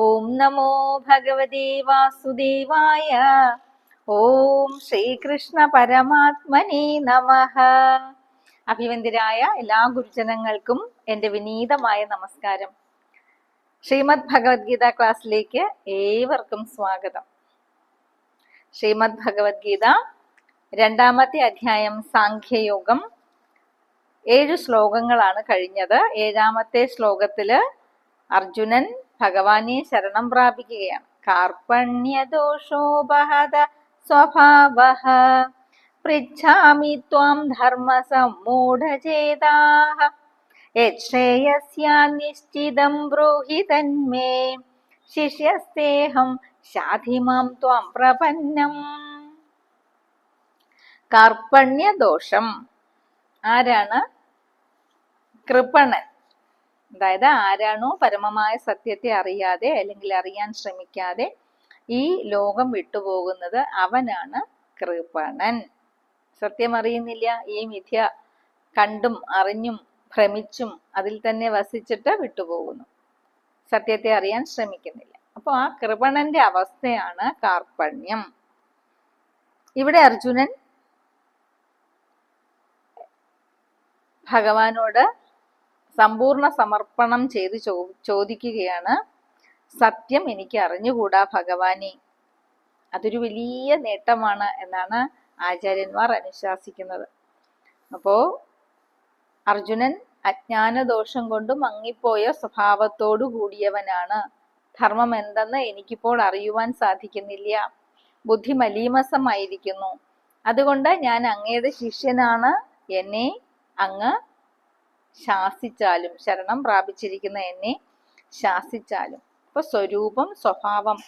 ഓം നമോ ഭഗവതേ വാസുദേവായ. ഓം ശ്രീകൃഷ്ണ പരമാത്മനെ നമ. അഭിവന്ദരായ എല്ലാ ഗുരുജനങ്ങൾക്കും എന്റെ വിനീതമായ നമസ്കാരം. ശ്രീമദ് ഭഗവത്ഗീത ക്ലാസ്സിലേക്ക് ഏവർക്കും സ്വാഗതം. ശ്രീമദ് ഭഗവത്ഗീത രണ്ടാമത്തെ അധ്യായം സാഖ്യയോഗം ഏഴ് ശ്ലോകങ്ങളാണ് കഴിഞ്ഞത്. ഏഴാമത്തെ ശ്ലോകത്തിൽ അർജുനൻ ഭഗവാനെ ശരണം പ്രാപിക്കുകയാണ്. കാർപ്പണ്യദോഷോപഹത സ്വഭാവ. പൃച്ഛാമി ത്വാം ധർമ്മസമ്മൂഢചേതാഃ യശ്രേയസ്യാനിശ്ചിതം ബ്രൂഹി തന്മേ. ശിഷ്യസ്തേഹം ശാധിമാം ത്വാം പ്രപന്നം. കാർപ്പണ്യദോഷം. ആരാണ്? കൃപണൻ. അതായത് ആരാണോ പരമമായ സത്യത്തെ അറിയാതെ അല്ലെങ്കിൽ അറിയാൻ ശ്രമിക്കാതെ ഈ ലോകം വിട്ടുപോകുന്നത് അവനാണ് കൃപണൻ. സത്യം അറിയുന്നില്ല. ഈ മിഥ്യ കണ്ടും അറിഞ്ഞും ഭ്രമിച്ചും അതിൽ തന്നെ വസിച്ചിട്ട് വിട്ടുപോകുന്നു. സത്യത്തെ അറിയാൻ ശ്രമിക്കുന്നില്ല. അപ്പോൾ ആ കൃപണന്റെ അവസ്ഥയാണ് കാർപ്പണ്യം. ഇവിടെ അർജുനൻ ഭഗവാനോട് സമ്പൂർണ സമർപ്പണം ചെയ്ത് ചോ ചോദിക്കുകയാണ്. സത്യം എനിക്ക് അറിഞ്ഞുകൂടാ ഭഗവാനെ. അതൊരു വലിയ നേട്ടമാണ് എന്നാണ് ആചാര്യന്മാർ അനുശാസിക്കുന്നത്. അപ്പോ അർജുനൻ അജ്ഞാനദോഷം കൊണ്ട് മങ്ങിപ്പോയ സ്വഭാവത്തോടു കൂടിയവനാണ്. ധർമ്മം എന്തെന്ന് എനിക്കിപ്പോൾ അറിയുവാൻ സാധിക്കുന്നില്ല. ബുദ്ധി മലീമസമായിരിക്കുന്നു. അതുകൊണ്ട് ഞാൻ അങ്ങയുടെ ശിഷ്യനാണ്. എന്നെ അങ്ങ് ശാസിച്ചാലും ശരണം പ്രാപിച്ചിരിക്കുന്ന എന്നെ ശാസിച്ചാലും. അപ്പൊ സ്വരൂപം സ്വഭാവം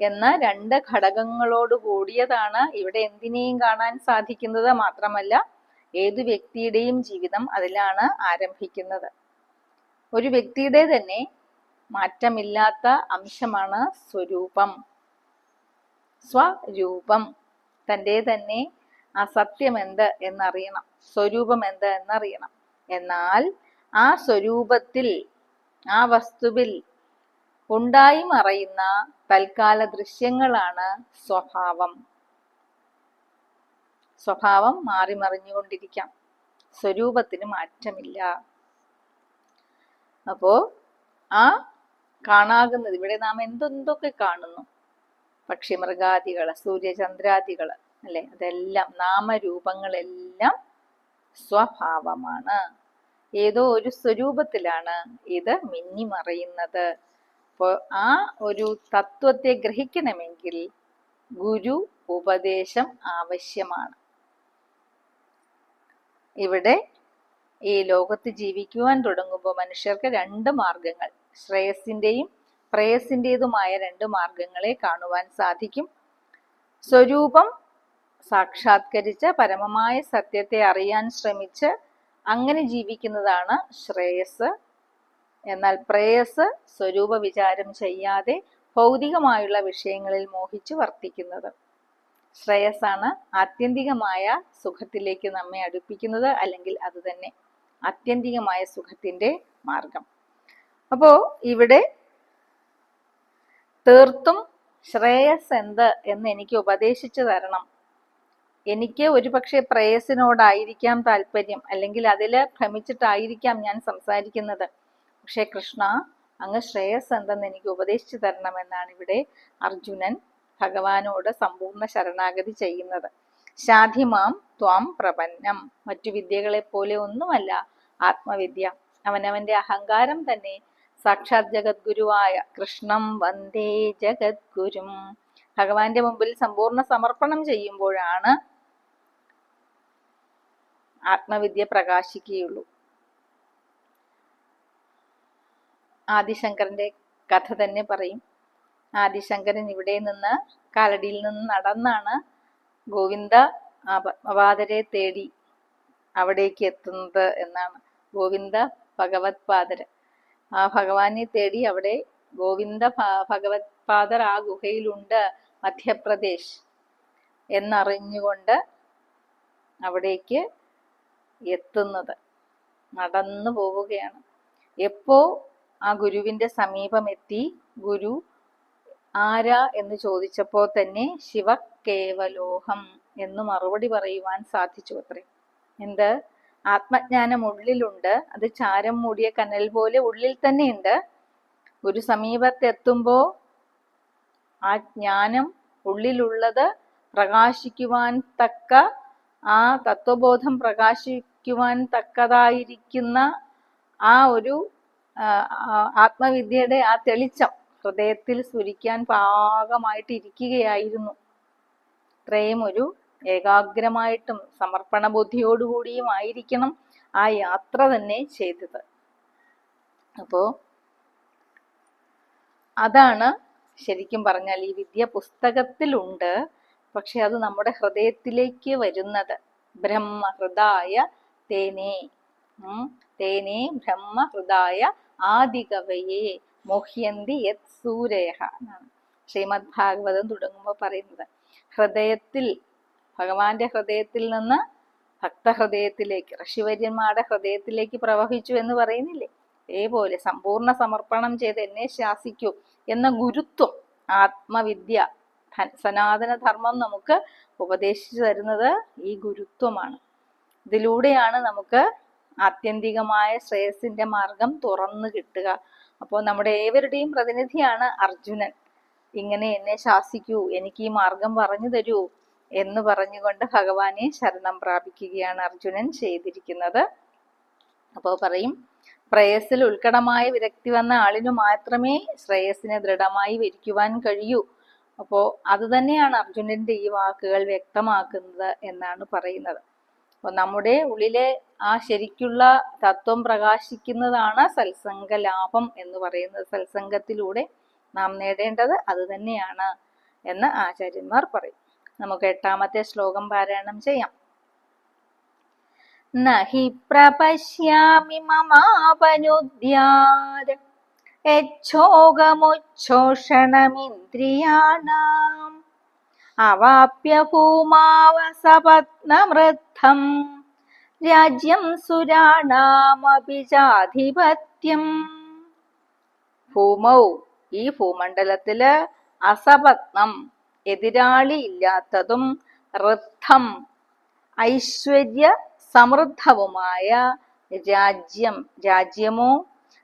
എന്ന രണ്ട് ഘടകങ്ങളോട് കൂടിയതാണ് ഇവിടെ എന്തിനേയും കാണാൻ സാധിക്കുന്നത് മാത്രമല്ല ഏതു വ്യക്തിയുടെയും ജീവിതം അതിലാണ് ആരംഭിക്കുന്നത്. ഒരു വ്യക്തിയുടെ തന്നെ മാറ്റമില്ലാത്ത അംശമാണ് സ്വരൂപം. സ്വരൂപം. തന്റെ തന്നെ ആ സത്യം എന്ത് എന്നറിയണം. സ്വരൂപം എന്ത് എന്നറിയണം. എന്നാൽ ആ സ്വരൂപത്തിൽ ആ വസ്തുവിൽ ഉണ്ടായി മറയുന്ന തൽക്കാല ദൃശ്യങ്ങളാണ് സ്വഭാവം. സ്വഭാവം മാറി മറിഞ്ഞുകൊണ്ടിരിക്കാം. സ്വരൂപത്തിന് മാറ്റമില്ല. അപ്പോ ആ കാണാകുന്നത് ഇവിടെ നാം എന്തെന്തൊക്കെ കാണുന്നു? പക്ഷി മൃഗാദികൾ സൂര്യചന്ദ്രാദികൾ അല്ലെ? അതെല്ലാം നാമരൂപങ്ങളെല്ലാം സ്വഭാവമാണ്. ഏതോ ഒരു സ്വരൂപത്തിലാണ് ഇത് മിന്നിമറയുന്നത്. അപ്പോൾ ആ ഒരു തത്വത്തെ ഗ്രഹിക്കണമെങ്കിൽ ഗുരു ഉപദേശം ആവശ്യമാണ്. ഇവിടെ ഈ ലോകത്ത് ജീവിക്കുവാൻ തുടങ്ങുമ്പോൾ മനുഷ്യർക്ക് രണ്ട് മാർഗങ്ങൾ ശ്രേയസിന്റെയും പ്രേയസിന്റെതുമായ രണ്ട് മാർഗങ്ങളെ കാണുവാൻ സാധിക്കും. സ്വരൂപം സാക്ഷാത്കരിച്ച് പരമമായ സത്യത്തെ അറിയാൻ ശ്രമിച്ച് അങ്ങനെ ജീവിക്കുന്നതാണ് ശ്രേയസ്. എന്നാൽ പ്രേയസ് സ്വരൂപ വിചാരം ചെയ്യാതെ ഭൗതികമായുള്ള വിഷയങ്ങളിൽ മോഹിച്ചു വർത്തിക്കുന്നത്. ശ്രേയസ്സാണ് ആത്യന്തികമായ സുഖത്തിലേക്ക് നമ്മെ അടുപ്പിക്കുന്നത് അല്ലെങ്കിൽ അത് തന്നെ ആത്യന്തികമായ സുഖത്തിന്റെ മാർഗം. അപ്പോൾ ഇവിടെ തീർത്തും ശ്രേയസ് എന്ത് എന്ന് എനിക്ക് ഉപദേശിച്ചു തരണം. എനിക്ക് ഒരുപക്ഷെ പ്രേയസിനോടായിരിക്കാം താല്പര്യം. അല്ലെങ്കിൽ അതിൽ ഭ്രമിച്ചിട്ടായിരിക്കാം ഞാൻ സംസാരിക്കുന്നത്. പക്ഷേ കൃഷ്ണ അങ്ങ് ശ്രേയസ് എന്തെന്ന് എനിക്ക് ഉപദേശിച്ചു തരണമെന്നാണ് ഇവിടെ അർജുനൻ ഭഗവാനോട് സമ്പൂർണ ശരണാഗതി ചെയ്യുന്നത്. ശാധിമാം ത്വാം പ്രപന്നം. മറ്റു വിദ്യകളെ പോലെ ഒന്നുമല്ല ആത്മവിദ്യ. അവനവന്റെ അഹങ്കാരം തന്നെ സാക്ഷാത് ജഗദ്ഗുരുവായ കൃഷ്ണം വന്ദേ ജഗദ്ഗുരും. ഭഗവാന്റെ മുമ്പിൽ സമ്പൂർണ സമർപ്പണം ചെയ്യുമ്പോഴാണ് ആത്മവിദ്യ പ്രകാശിക്കുകയുള്ളൂ. ആദിശങ്കരന്റെ കഥ തന്നെ പറയും. ആദിശങ്കരൻ ഇവിടെ നിന്ന് കാലടിയിൽ നിന്ന് നടന്നാണ് ഗോവിന്ദ പത്മപാദരെ തേടി അവിടേക്ക് എത്തുന്നത് എന്നാണ്. ഗോവിന്ദ ഭഗവത് പാദര്. ആ ഭഗവാനെ തേടി അവിടെ ഗോവിന്ദ ഭഗവത് പാദർ ആ ഗുഹയിലുണ്ട് മധ്യപ്രദേശ് എന്നറിഞ്ഞുകൊണ്ട് അവിടേക്ക് എത്തുന്നത്. നടന്നു പോവുകയാണ്. എപ്പോ ആ ഗുരുവിന്റെ സമീപമെത്തി ഗുരു ആരാ എന്ന് ചോദിച്ചപ്പോൾ തന്നെ ശിവ കേവലോഹം എന്ന് മറുപടി പറയുവാൻ സാധിച്ചു അത്രേ. എന്ത്? ആത്മജ്ഞാനം ഉള്ളിലുണ്ട്. അത് ചാരം മൂടിയ കനൽ പോലെ ഉള്ളിൽ തന്നെ ഉണ്ട് ഗുരു സമീപത്തെത്തുമ്പോ ആ ജ്ഞാനം ഉള്ളിലുള്ളത് പ്രകാശിക്കുവാൻ തക്ക ആ തത്വബോധം പ്രകാശിക്കുവാൻ തക്കതായിരിക്കുന്ന ആ ഒരു ആത്മവിദ്യയുടെ ആ തെളിച്ചം ഹൃദയത്തിൽ സ്ഫുരിക്കാൻ പാകമായിട്ട് ഇരിക്കുകയായിരുന്നു ഇത്രയും ഒരു ഏകാഗ്രമായിട്ടും സമർപ്പണ ബുദ്ധിയോടുകൂടിയും ആയിരിക്കണം ആ യാത്ര തന്നെ ചെയ്തത്. അപ്പോ അതാണ് ശരിക്കും പറഞ്ഞാൽ ഈ വിദ്യ പുസ്തകത്തിലുണ്ട്. പക്ഷെ അത് നമ്മുടെ ഹൃദയത്തിലേക്ക് വരുന്നത് ബ്രഹ്മഹൃദായ തേനേ തേനേ തേനേ ബ്രഹ്മഹൃദായ ആദികവയെ മോഹ്യന്തി യത് സൂരയഹ എന്നാണ്. ശ്രീമദ് ഭാഗവതം തുടങ്ങുമ്പോൾ പറയുന്നത്. ഹൃദയത്തിൽ ഭഗവാന്റെ ഹൃദയത്തിൽ നിന്ന് ഭക്തഹൃദയത്തിലേക്ക് ഋഷിവര്യന്മാരുടെ ഹൃദയത്തിലേക്ക് പ്രവഹിച്ചു എന്ന് പറയുന്നില്ലേ? അതേപോലെ സമ്പൂർണ സമർപ്പണം ചെയ്ത് എന്നെ ശാസിക്കൂ എന്ന ഗുരുത്വം ആത്മവിദ്യ സനാതന ധർമ്മം നമുക്ക് ഉപദേശിച്ചു തരുന്നത് ഈ ഗുരുത്വമാണ്. ഇതിലൂടെയാണ് നമുക്ക് ആത്യന്തികമായ ശ്രേയസിന്റെ മാർഗം തുറന്നു കിട്ടുക. അപ്പോൾ നമ്മുടെ ഏവരുടെയും പ്രതിനിധിയാണ് അർജുനൻ. ഇങ്ങനെ എന്നെ ശാസിക്കൂ എനിക്ക് ഈ മാർഗം പറഞ്ഞു തരൂ എന്ന് പറഞ്ഞുകൊണ്ട് ഭഗവാനെ ശരണം പ്രാപിക്കുകയാണ് അർജുനൻ ചെയ്തിരിക്കുന്നത്. അപ്പോൾ പറയും പ്രേയസിൽ ഉത്കടമായ വിരക്തി വന്ന ആളിനു മാത്രമേ ശ്രേയസിനെ ദൃഢമായി വരിക്കുവാൻ കഴിയൂ. അപ്പോൾ അത് തന്നെയാണ് അർജുനന്റെ ഈ വാക്കുകൾ വ്യക്തമാക്കുന്നത് എന്നാണ് പറയുന്നത്. അപ്പോൾ നമ്മുടെ ഉള്ളിലെ ആ ശരിക്കുള്ള തത്വം പ്രകാശിക്കുന്നതാണ് സത്സംഗ ലാഭം എന്ന് പറയുന്നത്. സത്സംഗത്തിലൂടെ നാം നേടേണ്ടത് അത് തന്നെയാണ് എന്ന് ആചാര്യന്മാർ പറയും. നമുക്ക് എട്ടാമത്തെ ശ്ലോകം പാരായണം ചെയ്യാം. നഹി പ്രപശ്യാമി മമാപനുദ്യാത് അവാപ്യ ഭൂമാവസപത്നമൃദ്ധം രാജ്യം സുരാണാമപി ചാധിപത്യം ഭൂമൗ ഈ ഭൂമണ്ഡലത്തിൽ അസപത്നം എതിരാളി ഇല്ലാത്തതും ഋദ്ധം ഐശ്വര്യ സമൃദ്ധവുമായ രാജ്യം രാജ്യമോ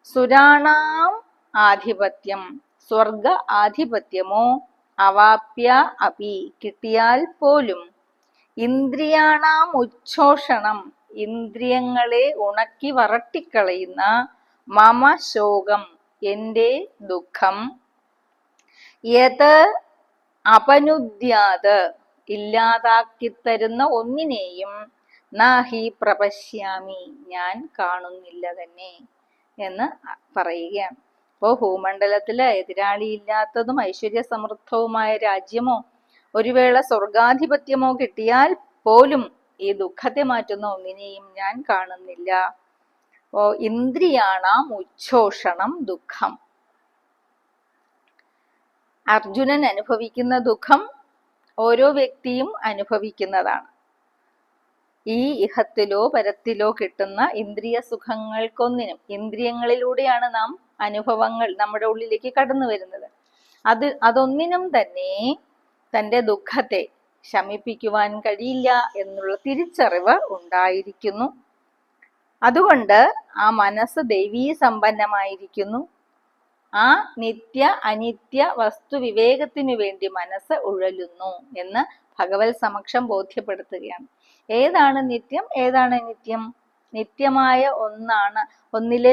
സുരാണാം ആധിപത്യം സ്വർഗ ആധിപത്യമോ അവാപ്യ അപി കിട്ടിയാൽ പോലും ഇന്ദ്രിയാണാം ഉച്ഛോഷണം. ഇന്ദ്രിയങ്ങളെ ഉണക്കി വറട്ടിക്കളയുന്ന മമ ശോകം എന്റെ ദുഃഖം. യത് അപനുദ്യാത് ഇല്ലാതാക്കി തരുന്ന ഒന്നിനെയും നാഹി പ്രപശ്യാമി ഞാൻ കാണുന്നില്ല തന്നെ എന്ന് പറയുകയാണ്. അപ്പോൾ ഭൂമണ്ഡലത്തിൽ എതിരാളിയില്ലാത്തതും ഐശ്വര്യ സമൃദ്ധവുമായ രാജ്യമോ ഒരു വേള സ്വർഗാധിപത്യമോ കിട്ടിയാൽ പോലും ഈ ദുഃഖത്തെ മാറ്റുന്ന ഒന്നിനെയും ഞാൻ കാണുന്നില്ല. ഓ ഇന്ദ്രിയാണാം ഉച്ഛോഷണം ദുഃഖം. അർജുനൻ അനുഭവിക്കുന്ന ദുഃഖം ഓരോ വ്യക്തിയും അനുഭവിക്കുന്നതാണ്. ഈ ഇഹത്തിലോ പരത്തിലോ കിട്ടുന്ന ഇന്ദ്രിയ സുഖങ്ങൾക്കൊന്നിനും ഇന്ദ്രിയങ്ങളിലൂടെയാണ് നാം അനുഭവങ്ങൾ നമ്മുടെ ഉള്ളിലേക്ക് കടന്നു വരുന്നത്. അത് അതൊന്നിനും തന്നെ തന്റെ ദുഃഖത്തെ ശമിപ്പിക്കുവാൻ കഴിയില്ല എന്നുള്ള തിരിച്ചറിവ് ഉണ്ടായിരിക്കുന്നു. അതുകൊണ്ട് ആ മനസ്സ് ദൈവീ സമ്പന്നമായിരിക്കുന്നു. ആ നിത്യ അനിത്യ വസ്തു വിവേകത്തിനു വേണ്ടി മനസ്സ് ഉഴലുന്നു എന്ന് ഭഗവത് സമക്ഷം ബോധ്യപ്പെടുത്തുകയാണ്. ഏതാണ് നിത്യം ഏതാണ് നിത്യം നിത്യമായ ഒന്നാണ് ഒന്നിലെ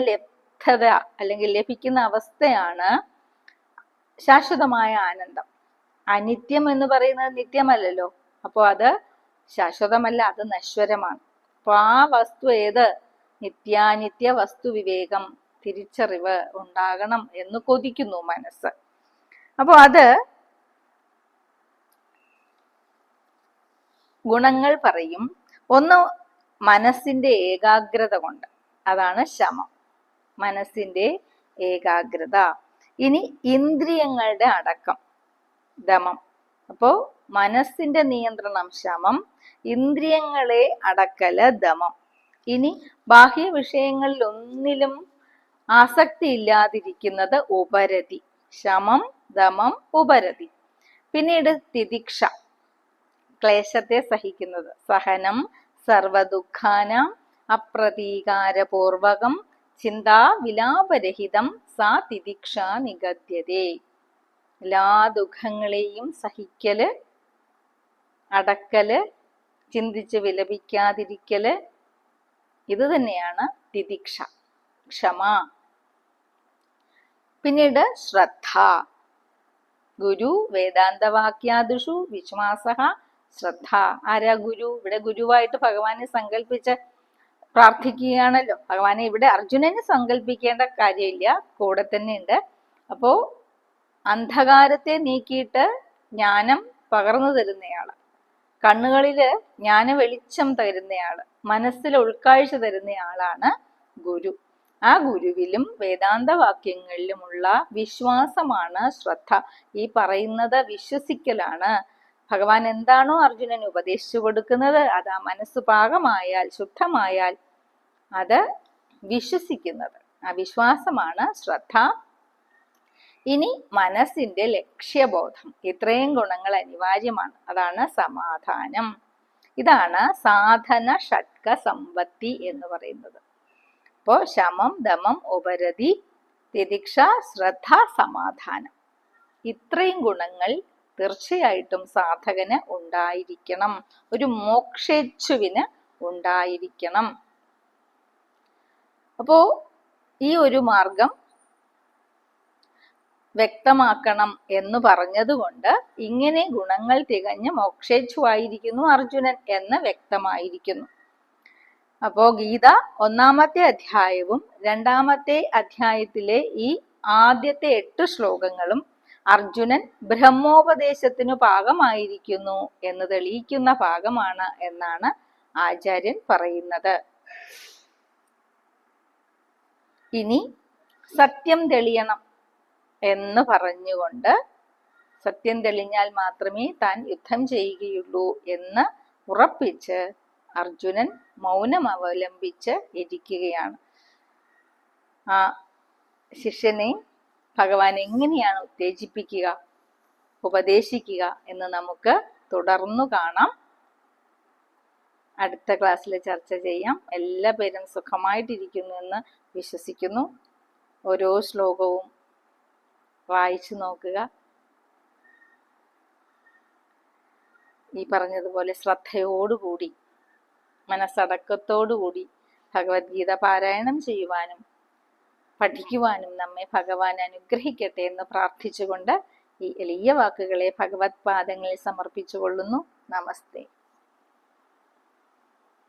ലബ്ധത അല്ലെങ്കിൽ ലഭിക്കുന്ന അവസ്ഥയാണ് ശാശ്വതമായ ആനന്ദം. അനിത്യം എന്ന് പറയുന്നത് നിത്യമല്ലല്ലോ. അപ്പോൾ അത് ശാശ്വതമല്ല അത് നശ്വരമാണ്. അപ്പോൾ ആ വസ്തു ഏത്? നിത്യാനിത്യ വസ്തു വിവേകം തിരിച്ചറിവ് ഉണ്ടാകണം എന്ന് കൊതിക്കുന്നു മനസ്സ്. അപ്പോൾ അത് ഗുണങ്ങൾ പറയും. ഒന്ന് മനസ്സിന്റെ ഏകാഗ്രത കൊണ്ട്. അതാണ് ശമം. മനസ്സിന്റെ ഏകാഗ്രത. ഇനി ഇന്ദ്രിയങ്ങളുടെ അടക്കം. ദമം. അപ്പോ മനസ്സിന്റെ നിയന്ത്രണം ശമം ഇന്ദ്രിയങ്ങളെ അടക്കല ദമം. ഇനി ബാഹ്യ വിഷയങ്ങളിൽ ഒന്നിലും ആസക്തി ഇല്ലാതിരിക്കുന്നത് ഉപരതി. ശമം ദമം ഉപരതി. പിന്നീട് തിദിക്ഷ. ക്ലേശത്തെ സഹിക്കുന്നത്. സഹനം സർവദുഃഖാനം അപ്രതീകാരപൂർവകം ചിന്താ വിലാപരഹിതം സാ തിദിക്ഷ നിഗദ്യതേ എല്ലാ ദുഃഖങ്ങളെയും സഹിക്കൽ അടക്കൽ ചിന്തിച്ച് വിലപിക്കാതിരിക്കൽ ഇത് തന്നെയാണ് തിദിക്ഷ ക്ഷമ. പിന്നീട് ശ്രദ്ധ. ഗുരു വേദാന്തവാക്യാദിഷു വിശ്വാസ ശ്രദ്ധ. ആരാ ഗുരു? ഇവിടെ ഗുരുവായിട്ട് ഭഗവാനെ സങ്കല്പിച്ച് പ്രാർത്ഥിക്കുകയാണല്ലോ. ഭഗവാനെ ഇവിടെ അർജുനന് സങ്കല്പിക്കേണ്ട കാര്യമില്ല. കൂടെ തന്നെ ഉണ്ട് അപ്പോ അന്ധകാരത്തെ നീക്കിയിട്ട് ജ്ഞാനം പകർന്നു തരുന്നയാൾ. കണ്ണുകളിൽ ജ്ഞാന വെളിച്ചം തരുന്നയാൾ. മനസ്സിൽ ഉൾക്കാഴ്ച തരുന്നയാളാണ് ഗുരു. ആ ഗുരുവിലും വേദാന്ത വാക്യങ്ങളിലുമുള്ള വിശ്വാസമാണ് ശ്രദ്ധ. ഈ പറയുന്നത് വിശ്വസിക്കലാണ്. ഭഗവാൻ എന്താണോ അർജുനന് ഉപദേശിച്ചു കൊടുക്കുന്നത് അത് ആ മനസ്സ് പാകമായാൽ ശുദ്ധമായാൽ അത് വിശ്വസിക്കുന്നത്. ആ വിശ്വാസമാണ് ശ്രദ്ധ. ഇനി മനസ്സിന്റെ ലക്ഷ്യബോധം. ഇത്രയും ഗുണങ്ങൾ അനിവാര്യമാണ്. അതാണ് സമാധാനം. ഇതാണ് സാധന ഷഡ്ക സമ്പത്തി എന്ന് പറയുന്നത്. അപ്പോ ശമം ദമം ഉപരതി തിദിക്ഷ ശ്രദ്ധ സമാധാനം. ഇത്രയും ഗുണങ്ങൾ തീർച്ചയായിട്ടും സാധകന് ഉണ്ടായിരിക്കണം. ഒരു മോക്ഷേച്ഛുവിന് ഉണ്ടായിരിക്കണം. അപ്പോ ഈ ഒരു മാർഗം വ്യക്തമാക്കണം എന്ന് പറഞ്ഞതുകൊണ്ട് ഇങ്ങനെ ഗുണങ്ങൾ തികഞ്ഞ് മോക്ഷേച്ഛുവായിരിക്കുന്നു അർജുനൻ എന്ന് വ്യക്തമായിരിക്കുന്നു. അപ്പോ ഗീത ഒന്നാമത്തെ അധ്യായവും രണ്ടാമത്തെ അധ്യായത്തിലെ ഈ ആദ്യത്തെ എട്ട് ശ്ലോകങ്ങളും അർജുനൻ ബ്രഹ്മോപദേശത്തിനു പാകമായിരിക്കുന്നു എന്ന് തെളിയിക്കുന്ന ഭാഗമാണ് എന്നാണ് ആചാര്യൻ പറയുന്നത്. ഇനി സത്യം തെളിയണം എന്ന് പറഞ്ഞുകൊണ്ട് സത്യം തെളിഞ്ഞാൽ മാത്രമേ താൻ യുദ്ധം ചെയ്യുകയുള്ളൂ എന്ന് ഉറപ്പിച്ച് അർജുനൻ മൗനം അവലംബിച്ച് ഇരിക്കുകയാണ്. ആ ശിഷ്യനെ ഭഗവാൻ എങ്ങനെയാണ് ഉത്തേജിപ്പിക്കുക ഉപദേശിക്കുക എന്ന് നമുക്ക് തുടർന്നു കാണാം. അടുത്ത ക്ലാസ്സിൽ ചർച്ച ചെയ്യാം. എല്ലാ പേരും സുഖമായിട്ടിരിക്കുന്നു എന്ന് വിശ്വസിക്കുന്നു. ഓരോ ശ്ലോകവും വായിച്ചു നോക്കുക. ഈ പറഞ്ഞതുപോലെ ശ്രദ്ധയോടുകൂടി മനസ്സടക്കത്തോടുകൂടി ഭഗവത്ഗീത പാരായണം ചെയ്യുവാനും പഠിക്കുവാനും നമ്മെ ഭഗവാൻ അനുഗ്രഹിക്കട്ടെ എന്ന് പ്രാർത്ഥിച്ചുകൊണ്ട് ഈ എളിയ വാക്കുകളെ ഭഗവത് പാദങ്ങളിൽ സമർപ്പിച്ചുകൊള്ളുന്നു. നമസ്തേ.